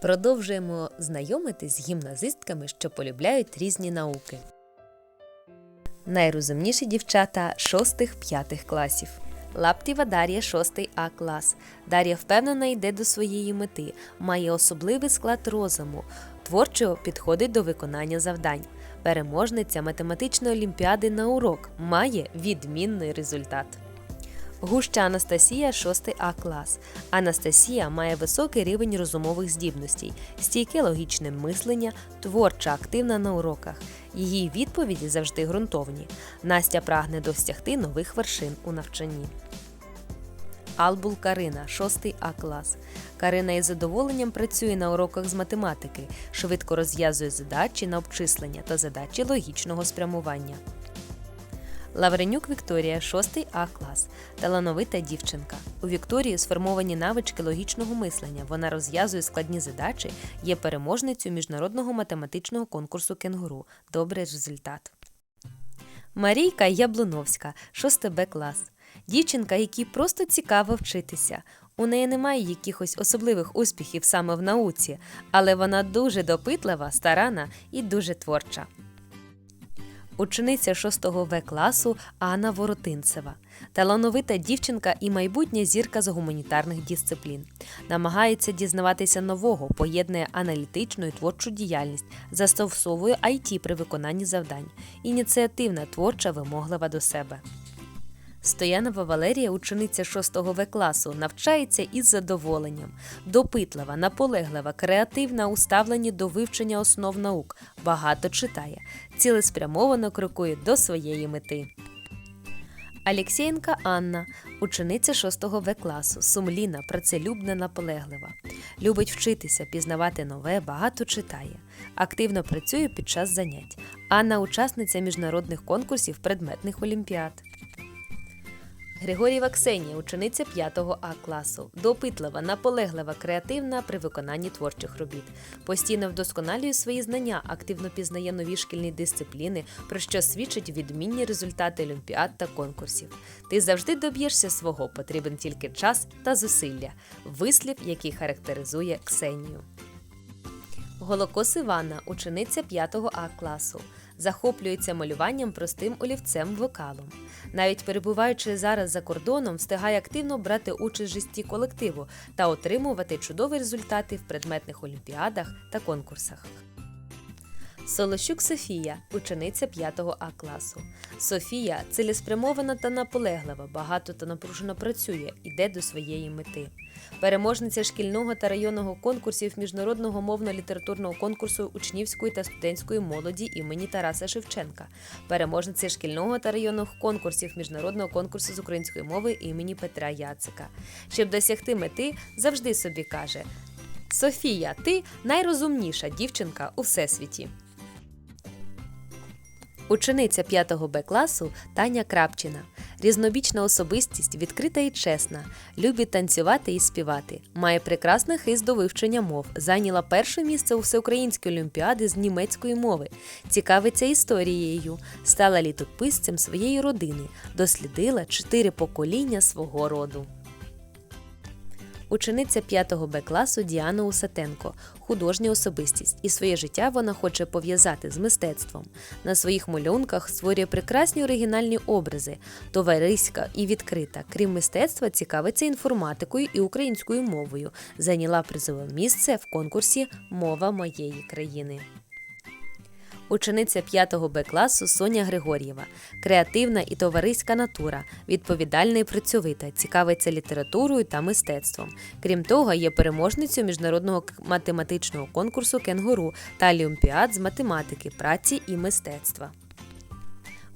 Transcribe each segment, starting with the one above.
Продовжуємо знайомитись з гімназистками, що полюбляють різні науки. Найрозумніші дівчата 6-5 класів. Лаптєва Дар'я 6 А клас. Дар'я впевнена йде до своєї мети, має особливий склад розуму, творчо підходить до виконання завдань. Переможниця математичної олімпіади на урок має відмінний результат. Гуща Анастасія 6 А клас. Анастасія має високий рівень розумових здібностей, стійке логічне мислення, творча, активна на уроках. Її відповіді завжди ґрунтовні. Настя прагне досягти нових вершин у навчанні. Албул Карина, 6 А клас. Карина із задоволенням працює на уроках з математики, швидко розв'язує задачі на обчислення та задачі логічного спрямування. Лавренюк Вікторія, 6 А клас. Талановита дівчинка. У Вікторії сформовані навички логічного мислення. Вона розв'язує складні задачі, є переможницею міжнародного математичного конкурсу Кенгуру. Добрий результат. Марійка Яблуновська, 6 Б клас. Дівчинка, якій просто цікаво вчитися. У неї немає якихось особливих успіхів саме в науці, але вона дуже допитлива, старана і дуже творча. Учениця 6 В класу Анна Воротинцева. Талановита дівчинка і майбутня зірка з гуманітарних дисциплін. Намагається дізнаватися нового, поєднує аналітичну і творчу діяльність, застосовує IT при виконанні завдань. Ініціативна, творча, вимоглива до себе. Стоянова Валерія, учениця 6 В класу, навчається із задоволенням. Допитлива, наполеглива, креативна у ставленні до вивчення основ наук, багато читає, цілеспрямовано крокує до своєї мети. Алєксєєнка Анна, учениця 6 В класу, сумлінна, працелюбна, наполеглива. Любить вчитися, пізнавати нове, багато читає. Активно працює під час занять. Анна учасниця міжнародних конкурсів предметних олімпіад. Григорєва Ксенія, учениця 5 А класу, допитлива, наполеглива, креативна при виконанні творчих робіт. Постійно вдосконалює свої знання, активно пізнає нові шкільні дисципліни, про що свідчать відмінні результати олімпіад та конкурсів. Ти завжди доб'єшся свого, потрібен тільки час та зусилля. Вислів, який характеризує Ксенію. Голокос Івана, учениця 5 А класу, захоплюється малюванням простим олівцем вокалом. Навіть перебуваючи зараз за кордоном, встигає активно брати участь в житті колективу та отримувати чудові результати в предметних олімпіадах та конкурсах. Солощук Софія, учениця 5 А класу. Софія цілеспрямована та наполеглива, багато та напружено працює, іде до своєї мети. Переможниця шкільного та районного конкурсів міжнародного мовно-літературного конкурсу учнівської та студентської молоді імені Тараса Шевченка, переможниця шкільного та районних конкурсів міжнародного конкурсу з української мови імені Петра Яцика. Щоб досягти мети, завжди собі каже: Софія, ти найрозумніша дівчинка у всесвіті. Учениця 5 Б класу Таня Крапчина. Різнобічна особистість, відкрита і чесна, любить танцювати і співати. Має прекрасний хист до вивчення мов. Зайняла перше місце у всеукраїнській олімпіади з німецької мови. Цікавиться історією, стала літописцем своєї родини, дослідила чотири покоління свого роду. Учениця 5 Б класу Діана Усатенко, художня особистість, і своє життя вона хоче пов'язати з мистецтвом. На своїх малюнках створює прекрасні оригінальні образи, товариська і відкрита. Крім мистецтва, цікавиться інформатикою і українською мовою. Зайняла призове місце в конкурсі Мова моєї країни. Учениця 5 Б класу Соня Григор'єва, креативна і товариська натура, відповідальна і працьовита, цікавиться літературою та мистецтвом. Крім того, є переможницею міжнародного математичного конкурсу Кенгуру та олімпіад з математики, праці і мистецтва.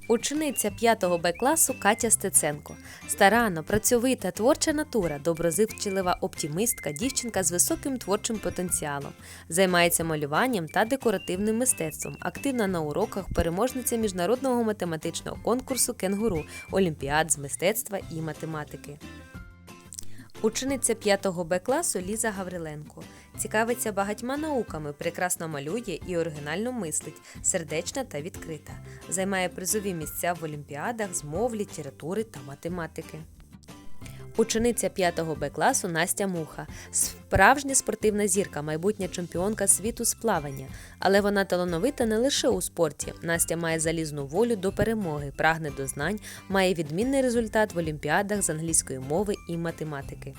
Учениця 5 Б класу Катя Стеценко. Старанно, працьовита, творча натура, доброзивчлива оптимістка, дівчинка з високим творчим потенціалом. Займається малюванням та декоративним мистецтвом, активна на уроках, переможниця міжнародного математичного конкурсу Кенгуру, олімпіад з мистецтва і математики. Учениця 5 Б класу Ліза Гавриленко. Цікавиться багатьма науками, прекрасно малює і оригінально мислить, сердечна та відкрита. Займає призові місця в олімпіадах з мов, літератури та математики. Учениця 5 Б класу Настя Муха. Справжня спортивна зірка, майбутня чемпіонка світу з плавання. Але вона талановита не лише у спорті. Настя має залізну волю до перемоги, прагне до знань, має відмінний результат в олімпіадах з англійської мови і математики.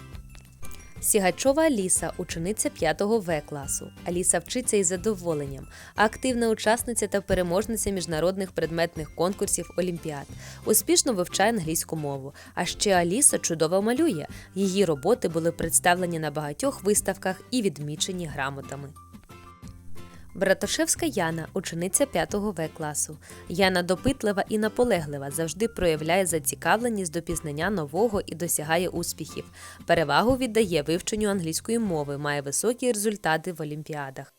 Сігачова Аліса, учениця 5 В класу. Аліса вчиться із задоволенням, активна учасниця та переможниця міжнародних предметних конкурсів Олімпіад. Успішно вивчає англійську мову. А ще Аліса чудово малює. Її роботи були представлені на багатьох виставках і відмічені грамотами. Братошевська Яна, учениця 5 В класу. Яна допитлива і наполеглива, завжди проявляє зацікавленість до пізнання нового і досягає успіхів. Перевагу віддає вивченню англійської мови, має високі результати в олімпіадах.